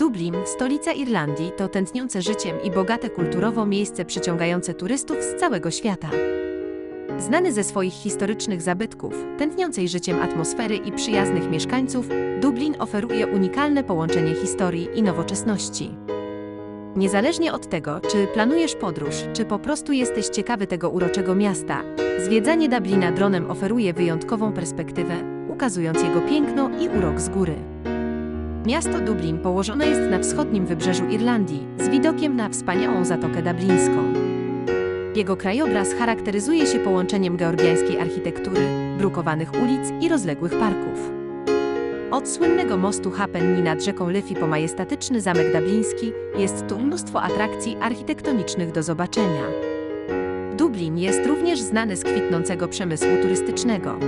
Dublin, stolica Irlandii, to tętniące życiem i bogate kulturowo miejsce przyciągające turystów z całego świata. Znany ze swoich historycznych zabytków, tętniącej życiem atmosfery i przyjaznych mieszkańców, Dublin oferuje unikalne połączenie historii i nowoczesności. Niezależnie od tego, czy planujesz podróż, czy po prostu jesteś ciekawy tego uroczego miasta, zwiedzanie Dublina dronem oferuje wyjątkową perspektywę, ukazując jego piękno i urok z góry. Miasto Dublin położone jest na wschodnim wybrzeżu Irlandii, z widokiem na wspaniałą Zatokę Dublińską. Jego krajobraz charakteryzuje się połączeniem georgiańskiej architektury, brukowanych ulic i rozległych parków. Od słynnego mostu Hapenni nad rzeką Liffey po majestatyczny zamek dubliński jest tu mnóstwo atrakcji architektonicznych do zobaczenia. Dublin jest również znany z kwitnącego przemysłu turystycznego.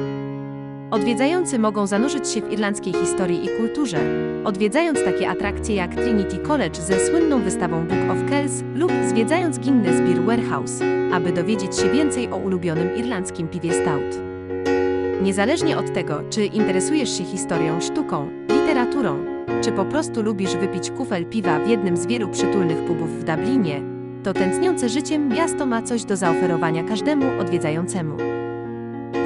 Odwiedzający mogą zanurzyć się w irlandzkiej historii i kulturze, odwiedzając takie atrakcje jak Trinity College ze słynną wystawą Book of Kells lub zwiedzając Guinness Beer Warehouse, aby dowiedzieć się więcej o ulubionym irlandzkim piwie stout. Niezależnie od tego, czy interesujesz się historią, sztuką, literaturą, czy po prostu lubisz wypić kufel piwa w jednym z wielu przytulnych pubów w Dublinie, to tętniące życiem miasto ma coś do zaoferowania każdemu odwiedzającemu.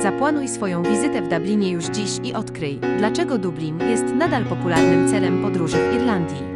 Zaplanuj swoją wizytę w Dublinie już dziś i odkryj, dlaczego Dublin jest nadal popularnym celem podróży w Irlandii.